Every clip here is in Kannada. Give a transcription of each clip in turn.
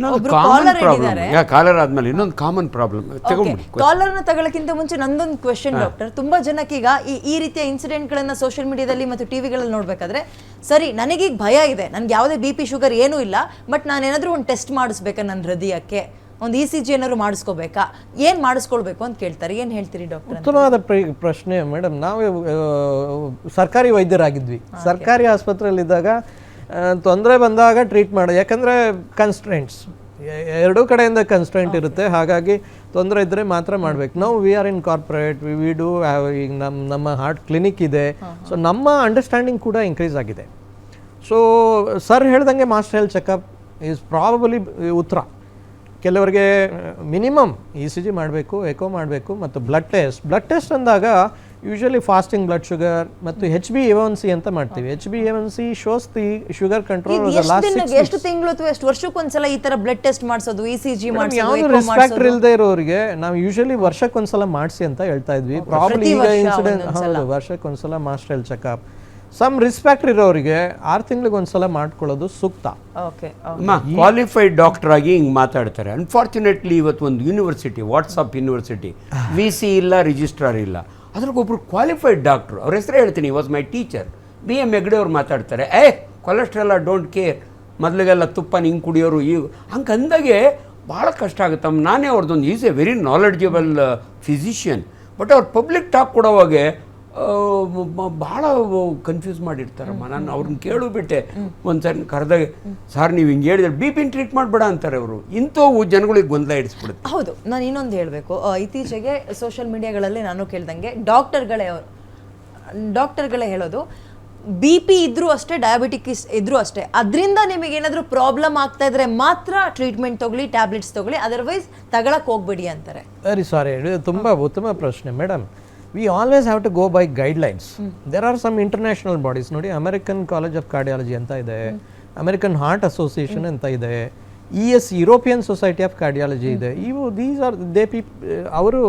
ಇನ್ನೊಂದು ಒಬ್ರು ಕಾಮನ್ ಪ್ರಾಬ್ಲಮ್ ಯಾ ಕಾಲರ್ ಆದ್ಮೇಲೆ ಇನ್ನೊಂದು ಕಾಮನ್ ಪ್ರಾಬ್ಲಮ್ ಕಾಲರ್ನ ತಗೊಳ್ಳಕ್ಕಿಂತ ಮುಂಚೆ ನಂದೊಂದು ಕ್ವೆಶನ್ ಡಾಕ್ಟರ್ ತುಂಬಾ ಜನಕ್ಕೆ ಈಗ ಈ ಈ ರೀತಿಯ ಇನ್ಸಿಡೆಂಟ್ ಗಳನ್ನ ಸೋಷಿಯಲ್ ಮೀಡಿಯಾದಲ್ಲಿ ಮತ್ತು ಟಿವಿಗಳಲ್ಲಿ ನೋಡ್ಬೇಕಾದ್ರೆ ಸರಿ ನನಗೀಗ ಭಯ ಇದೆ. ನನ್ಗೆ ಯಾವುದೇ ಬಿ ಪಿ ಶುಗರ್ ಏನೂ ಇಲ್ಲ ಬಟ್ ನಾನು ಏನಾದ್ರೂ ಒಂದು ಟೆಸ್ಟ್ ಮಾಡಿಸ್ಬೇಕಾ ನನ್ನ ಹೃದಯಕ್ಕೆ? ಒಂದು ಇ ಸಿ ಜಿ ಏನಾದ್ರು ಮಾಡಿಸ್ಕೋಬೇಕಾ? ಏನ್ ಮಾಡಿಸ್ಕೊಳ್ಬೇಕು ಅಂತ ಕೇಳ್ತಾರೆ. ಏನ್ ಹೇಳ್ತೀರಿ ಡಾಕ್ಟರ್ ಉತ್ತಮವಾದ ಪ್ರ- ಪ್ರಶ್ನೆ ಮೇಡಮ್ ನಾವು ಸರ್ಕಾರಿ ವೈದ್ಯರಾಗಿದ್ವಿ. ಸರ್ಕಾರಿ ಆಸ್ಪತ್ರೆಯಲ್ಲಿದ್ದಾಗ ತೊಂದರೆ ಬಂದಾಗ ಟ್ರೀಟ್ ಮಾಡಿ. ಯಾಕಂದರೆ ಕನ್ಸ್ಟ್ರೆಂಟ್ಸ್ ಎರಡೂ ಕಡೆಯಿಂದ ಕನ್ಸ್ಟ್ರೆಂಟ್ ಇರುತ್ತೆ. ಹಾಗಾಗಿ ತೊಂದರೆ ಇದ್ದರೆ ಮಾತ್ರ ಮಾಡಬೇಕು. ನಾವು we are in corporate we we do ಈಗ ನಮ್ಮ ನಮ್ಮ ಹಾರ್ಟ್ ಕ್ಲಿನಿಕ್ ಇದೆ. ಸೊ ನಮ್ಮ ಅಂಡರ್ಸ್ಟ್ಯಾಂಡಿಂಗ್ ಕೂಡ ಇನ್ಕ್ರೀಸ್ ಆಗಿದೆ. ಸೊ ಸರ್ ಹೇಳ್ದಂಗೆ master health checkup is probably ಉತ್ತರ. ಕೆಲವರಿಗೆ ಮಿನಿಮಮ್ ಇ ಸಿ ಜಿ ಮಾಡಬೇಕು ಎಕೋ ಮಾಡಬೇಕು ಮತ್ತು ಬ್ಲಡ್ ಟೆಸ್ಟ್ ಬ್ಲಡ್ ಟೆಸ್ಟ್ ಅಂದಾಗ ಯೂಶಲಿ ಫಾಸ್ಟಿಂಗ್ ಬ್ಲಡ್ ಶುಗರ್ ಮತ್ತು H B A one C ಅಂತ ಮಾಡ್ತೀವಿ. H B A one C shows the sugar control ಎಷ್ಟು ತಿಂಗಳು ಅಥವಾ ಎಷ್ಟು ವರ್ಷಕ್ಕೊಂದ್ಸಲ ಈ ತರ ಬ್ಲಡ್ ಟೆಸ್ಟ್ ಮಾಡಿಸೋದು ಇ ಸಿ ಜಿ ಯಾವುದು ಮಾಡಿಸೋದು? ರೆಸ್ಪೆಕ್ಟ್ ಇಲ್ಲದೆ ಇರೋರಿಗೆ ನಾವು ಯೂಶಲಿ ವರ್ಷಕ್ಕೊಂದ್ಸಲ ಮಾಡಿಸಿ ಅಂತ ಹೇಳ್ತಾ ಇದ್ವಿ. ಪ್ರಾಬ್ಲಿ ಈಗ ಇನ್ಸಿಡೆಂಟ್ ಹೌದು ವರ್ಷಕ್ಕೊಂದ್ಸಲ master health checkup some respect ಇರೋರಿಗೆ ಆರು ತಿಂಗಳಿಗೆ ಒಂದ್ಸಲ ಮಾಡ್ಕೊಳ್ಳೋದು ಸೂಕ್ತ. ಓಕೆ ಕ್ವಾಲಿಫೈಡ್ ಡಾಕ್ಟರ್ ಆಗಿ ಹಿಂಗೆ ಮಾತಾಡ್ತಾರೆ. ಅನ್ಫಾರ್ಚುನೇಟ್ಲಿ ಇವತ್ತು ಒಂದು university WhatsApp university V C ಇಲ್ಲ ರಿಜಿಸ್ಟ್ರಾರ್ ಇಲ್ಲ. ಅದ್ರಾಗೊಬ್ರು ಕ್ವಾಲಿಫೈಡ್ ಡಾಕ್ಟ್ರು ಅವ್ರ ಹೆಸರು ಹೇಳ್ತೀನಿ was my teacher B M Hegde ಅವ್ರು ಮಾತಾಡ್ತಾರೆ, ಏ ಕೊಲೆಸ್ಟ್ರಾಲ್ ಡೋಂಟ್ ಕೇರ್ ಮೊದಲಿಗೆಲ್ಲ ತುಪ್ಪ ನಿಂಗೆ ಕುಡಿಯೋರು ಈಗ ಹಂಗೆ ಅಂದಾಗೆ ಭಾಳ ಕಷ್ಟ ಆಗುತ್ತೆ. ನಾನೇ ಅವ್ರದ್ದೊಂದು is a very knowledgeable physician but ಅವ್ರು ಪಬ್ಲಿಕ್ ಟಾಕ್ ಕೊಡೋವಾಗೆ ಬಹಳ ಕನ್ಫ್ಯೂಸ್ ಮಾಡಿರ್ತಾರಮ್ಮ ನಾನು ಅವ್ರನ್ನ ಕೇಳಿಬಿಟ್ಟೆ ಒಂದ್ಸರಿ ಕರೆದಾಗ ಸರ್ ನೀವು ಹಿಂಗೆ ಹೇಳಿದ್ರೆ ಬಿ ಪಿನ್ ಟ್ರೀಟ್ ಮಾಡಬೇಡ ಅಂತಾರೆ ಅವರು. ಇಂಥವು ಜನಗಳಿಗೆ ಗೊಂದಲ ಇಡಿಸ್ಬಿಡುತ್ತೆ. ಹೌದು. ನಾನು ಇನ್ನೊಂದು ಹೇಳಬೇಕು. ಇತ್ತೀಚೆಗೆ ಸೋಷಿಯಲ್ ಮೀಡಿಯಾಗಳಲ್ಲಿ ನಾನು ಕೇಳ್ದಂಗೆ ಡಾಕ್ಟರ್ಗಳೇ ಅವರು. ಡಾಕ್ಟರ್ಗಳೇ ಹೇಳೋದು ಬಿ ಪಿ ಇದ್ರೂ ಅಷ್ಟೇ ಡಯಾಬಿಟಿಕ್ಸ್ ಇದ್ರೂ ಅಷ್ಟೇ. ಅದರಿಂದ ನಿಮಗೆ ಏನಾದರೂ ಪ್ರಾಬ್ಲಮ್ ಆಗ್ತಾ ಇದ್ರೆ ಮಾತ್ರ ಟ್ರೀಟ್ಮೆಂಟ್ ತಗೊಳ್ಳಿ ಟ್ಯಾಬ್ಲೆಟ್ಸ್ ತಗೊಳ್ಳಿ ಅದರ್ವೈಸ್ ತಗೊಳಕ್ಕೆ ಹೋಗ್ಬೇಡಿ ಅಂತಾರೆ. ಸರಿ ಸಾರಿ ತುಂಬ ಉತ್ತಮ ಪ್ರಶ್ನೆ madam we always have to go by guidelines there are some international bodies ನೋಡಿ ಅಮೆರಿಕನ್ ಕಾಲೇಜ್ ಆಫ್ ಕಾರ್ಡಿಯಾಲಜಿ ಅಂತ ಇದೆ. ಅಮೆರಿಕನ್ ಹಾರ್ಟ್ ಅಸೋಸಿಯೇಷನ್ ಅಂತ ಇದೆ. E S European society of cardiology ಇದೆ. ಇವು ದೀಸ್ ಆರ್ ದೇ ಪಿ ಅವರು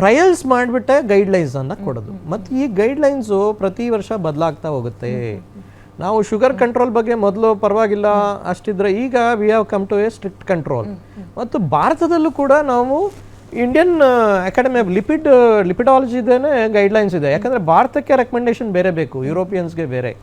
ಟ್ರಯಲ್ಸ್ ಮಾಡಿಬಿಟ್ಟೆ ಗೈಡ್ಲೈನ್ಸ್ ಅನ್ನು ಕೊಡೋದು. ಮತ್ತು ಈ ಗೈಡ್ಲೈನ್ಸು ಪ್ರತಿ ವರ್ಷ ಬದಲಾಗ್ತಾ ಹೋಗುತ್ತೆ. ನಾವು ಶುಗರ್ ಕಂಟ್ರೋಲ್ ಬಗ್ಗೆ ಮೊದಲು ಪರವಾಗಿಲ್ಲ ಅಷ್ಟಿದ್ರೆ ಈಗ we have come to a strict control ಮತ್ತು ಭಾರತದಲ್ಲೂ ಕೂಡ ನಾವು ಇಂಡಿಯನ್ ಅಕಾಡೆಮಿ ಆಫ್ ಲಿಪಿಡ್ ಲಿಪಿಡಾಲಜಿದೇನೆ ಗೈಡ್ಲೈನ್ಸ್ ಇದೆ. ಯಾಕಂದರೆ ಭಾರತಕ್ಕೆ ರೆಕಮೆಂಡೇಶನ್ ಬೇರೆ ಬೇಕು ಯುರೋಪಿಯನ್ಸ್ಗೆ ಬೇರೆ.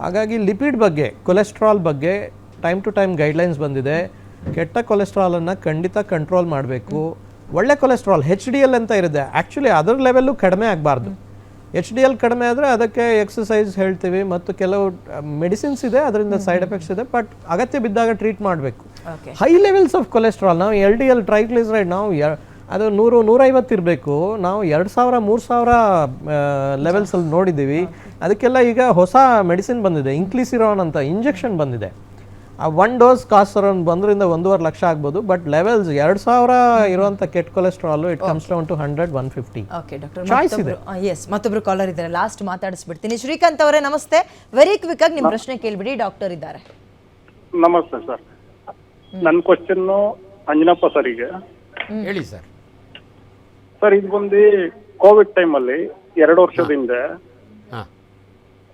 ಹಾಗಾಗಿ ಲಿಪಿಡ್ ಬಗ್ಗೆ ಕೊಲೆಸ್ಟ್ರಾಲ್ ಬಗ್ಗೆ ಟೈಮ್ ಟು ಟೈಮ್ ಗೈಡ್ಲೈನ್ಸ್ ಬಂದಿದೆ. ಕೆಟ್ಟ ಕೊಲೆಸ್ಟ್ರಾಲನ್ನು ಖಂಡಿತ ಕಂಟ್ರೋಲ್ ಮಾಡಬೇಕು. ಒಳ್ಳೆ ಕೊಲೆಸ್ಟ್ರಾಲ್ ಹೆಚ್ ಡಿ ಎಲ್ ಅಂತ ಇರುತ್ತೆ. ಆ್ಯಕ್ಚುಲಿ ಅದರ ಲೆವೆಲ್ಲು ಕಡಿಮೆ ಆಗಬಾರ್ದು. ಎಚ್ ಡಿ ಎಲ್ ಕಡಿಮೆ ಆದರೆ ಅದಕ್ಕೆ ಎಕ್ಸಸೈಸ್ ಹೇಳ್ತೀವಿ ಮತ್ತು ಕೆಲವು ಮೆಡಿಸಿನ್ಸ್ ಇದೆ ಅದರಿಂದ ಸೈಡ್ ಎಫೆಕ್ಟ್ಸ್ ಇದೆ ಬಟ್ ಅಗತ್ಯ ಬಿದ್ದಾಗ ಟ್ರೀಟ್ ಮಾಡಬೇಕು. ಹೈ ಲೆವೆಲ್ಸ್ ಆಫ್ ಕೊಲೆಸ್ಟ್ರಾಲ್ ನಾವು ಎಲ್ ಡಿ ಎಲ್ ಟ್ರೈಗ್ಲಿಸರೈಡ್ ನಾವು ಯ- ಅದು ನೂರು ನೂರೈವತ್ತು ಇರಬೇಕು. ನಾವು ಎರಡು ಸಾವಿರ ಮೂರು ಸಾವಿರ ಲೆವೆಲ್ಸಲ್ಲಿ ನೋಡಿದ್ದೀವಿ. ಅದಕ್ಕೆಲ್ಲ ಈಗ ಹೊಸ ಮೆಡಿಸಿನ್ ಬಂದಿದೆ. ಇಂಕ್ಲಿಸಿರೋನ್ ಅಂತ ಇಂಜೆಕ್ಷನ್ ಬಂದಿದೆ. ಆ ಒನ್ ಡೋಸ್ ಕಾಸ್ಟರೋನ್ ಬಂದ್ರಿಂದ ಒಂದೂವರೆ ಲಕ್ಷ ಆಗ್ಬೋದು. ಬಟ್ ಲೆವೆಲ್ಸ್ ಎರಡು ಸಾವಿರ ಇರುವಂಥ ಕೆಟ್ಟ cholesterol it comes down to hundred one fifty okay doctor Choice yes ಮತ್ತೊಬ್ರು ಕಾಲರ್ ಇದ್ದಾರೆ. ಲಾಸ್ಟ್ ಮಾತಾಡಿಸ್ಬಿಡ್ತೀನಿ. ಶ್ರೀಕಾಂತ್ ಅವರೇ ನಮಸ್ತೆ. ವೆರಿ ಕ್ವಿಕ್ ಆಗಿ ನಿಮ್ಮ ಪ್ರಶ್ನೆ ಕೇಳ್ಬಿಡಿ. ಡಾಕ್ಟರ್ ಇದ್ದಾರೆ. ನಮಸ್ತೆ ಸರ್ ನನ್ನ ಕ್ವಶನ್ ಅಂಜನಪ್ಪ ಸರಿಗೆ ಹೇಳಿ ಸರ್ ಸರ್ ಇದು ಬಂದು ಕೋವಿಡ್ ಟೈಮಲ್ಲಿ ಎರಡು ವರ್ಷದ ಹಿಂದೆ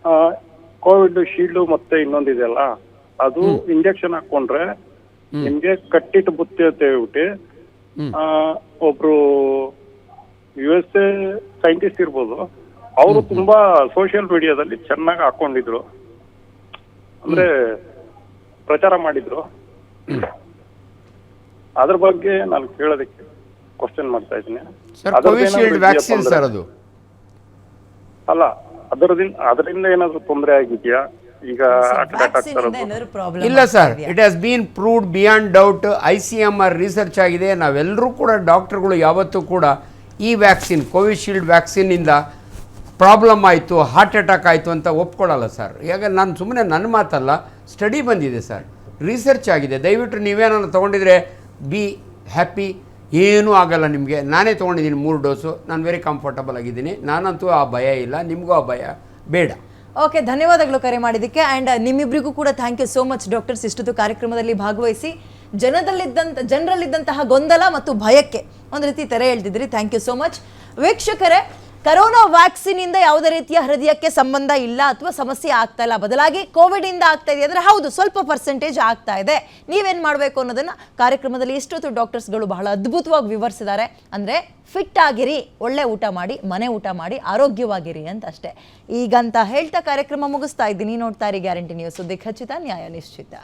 ಆ ಕೋವಿಡ್ ಶೀಲ್ಡ್ ಮತ್ತೆ ಇನ್ನೊಂದಿದೆಯಲ್ಲ ಅದು ಇಂಜೆಕ್ಷನ್ ಹಾಕೊಂಡ್ರೆ ನಿಮ್ಗೆ ಕಟ್ಟಿಟ್ಟು ಬುತ್ತಿ ಅಂತ ಹೇಳ್ಬಿಟ್ಟು ಆ, ಒಬ್ರು ಯು ಎಸ್ ಎ ಸೈಂಟಿಸ್ಟ್ ಇರ್ಬೋದು ಅವರು ತುಂಬಾ ಸೋಷಿಯಲ್ ಮೀಡಿಯಾದಲ್ಲಿ ಚೆನ್ನಾಗಿ ಹಾಕೊಂಡಿದ್ರು. ಅಂದ್ರೆ ಪ್ರಚಾರ ಮಾಡಿದ್ರು. ಅದ್ರ ಬಗ್ಗೆ ನಾನು ಕೇಳೋದಕ್ಕೆ ಕ್ವಶನ್ ಮಾಡ್ತಾ ಇದ್ದೀನಿ. ಸರ್ ಕೋವಿಶೀಲ್ಡ್ ವ್ಯಾಕ್ಸಿನ್ ಸರ್ ಅದು? ಅಲ್ಲ ಅದರದಿಂದ ಅದರಿಂದ ಏನಾದ್ರು ತೊಂದರೆ ಆಗಿದೆಯಾ? ಈಗ ಅಟ್ಯಾಕ್ ಆಗ್ತಾ ಇರೋದು ಇಲ್ಲ sir it has been proved beyond doubt I C M R research ಆಗಿದೆ. ನಾವೆಲ್ಲರೂ ಕೂಡ ಡಾಕ್ಟರ್ಗಳು ಯಾವತ್ತೂ ಕೂಡ ಈ ವ್ಯಾಕ್ಸಿನ್ ಕೋವಿಶೀಲ್ಡ್ ವ್ಯಾಕ್ಸಿನ್ನಿಂದ ಪ್ರಾಬ್ಲಮ್ ಆಯಿತು ಹಾರ್ಟ್ ಅಟ್ಯಾಕ್ ಆಯಿತು ಅಂತ ಒಪ್ಕೊಳ್ಳಲ್ಲ ಸರ್. ಈಗ ನಾನು ಸುಮ್ಮನೆ ನನ್ನ ಮಾತಲ್ಲ ಸ್ಟಡಿ ಬಂದಿದೆ ಸರ್. ರಿಸರ್ಚ್ ಆಗಿದೆ. ದಯವಿಟ್ಟು ನೀವೇನಾದ್ರು ತೊಗೊಂಡಿದ್ರೆ ಬಿ ಹ್ಯಾಪಿ ಏನೂ ಆಗಲ್ಲ ನಿಮಗೆ. ನಾನೇ ತೊಗೊಂಡಿದ್ದೀನಿ ಮೂರು ಡೋಸು. ನಾನು ವೆರಿ ಕಂಫರ್ಟಬಲ್ ಆಗಿದ್ದೀನಿ. ನಾನಂತೂ ಆ ಭಯ ಇಲ್ಲ. ನಿಮಗೂ ಆ ಭಯ. ಬೇಡ. ಓಕೆ ಧನ್ಯವಾದಗಳು ಕರೆ ಮಾಡಿದ್ದಕ್ಕೆ. ಆ್ಯಂಡ್ ನಿಮ್ಮಿಬ್ಬರಿಗೂ ಕೂಡ thank you so much doctors ಇಷ್ಟೊತ್ತು ಕಾರ್ಯಕ್ರಮದಲ್ಲಿ ಭಾಗವಹಿಸಿ. ಜನದಲ್ಲಿದ್ದಂಥ ಜನರಲ್ಲಿದ್ದಂತಹ ಗೊಂದಲ ಮತ್ತು ಭಯಕ್ಕೆ ಒಂದು ರೀತಿ ತೆರೆ ಹೇಳ್ತಿದ್ರಿ ಥ್ಯಾಂಕ್ ಯು ಸೋ ಮಚ್ ವೀಕ್ಷಕರೇ ಕರೋನಾ ವ್ಯಾಕ್ಸಿನ್ ಇಂದ ಯಾವುದೇ ರೀತಿಯ ಹೃದಯಕ್ಕೆ ಸಂಬಂಧ ಇಲ್ಲ ಅಥವಾ ಸಮಸ್ಯೆ ಆಗ್ತಾ ಇಲ್ಲ. ಬದಲಾಗಿ ಕೋವಿಡ್ ಇಂದ ಆಗ್ತಾ ಇದೆ ಅಂದ್ರೆ ಹೌದು, ಸ್ವಲ್ಪ ಪರ್ಸೆಂಟೇಜ್ ಆಗ್ತಾ ಇದೆ. ನೀವೇನ್ ಮಾಡಬೇಕು ಅನ್ನೋದನ್ನ ಕಾರ್ಯಕ್ರಮದಲ್ಲಿ ಇಷ್ಟೊತ್ತು ಡಾಕ್ಟರ್ಸ್ಗಳು ಬಹಳ ಅದ್ಭುತವಾಗಿ ವಿವರಿಸಿದ್ದಾರೆ. ಅಂದ್ರೆ ಫಿಟ್ ಆಗಿರಿ, ಒಳ್ಳೆ ಊಟ ಮಾಡಿ, ಮನೆ ಊಟ ಮಾಡಿ, ಆರೋಗ್ಯವಾಗಿರಿ ಅಂತ ಅಷ್ಟೇ. ಈಗಂತ ಹೇಳ್ತಾ ಕಾರ್ಯಕ್ರಮ ಮುಗಿಸ್ತಾ ಇದ್ದೀನಿ. ನೋಡ್ತಾ ಇರಿ ಗ್ಯಾರಂಟಿ ನ್ಯೂಸ್. ಸುದ್ದಿ ಖಚಿತ, ನ್ಯಾಯ ನಿಶ್ಚಿತ.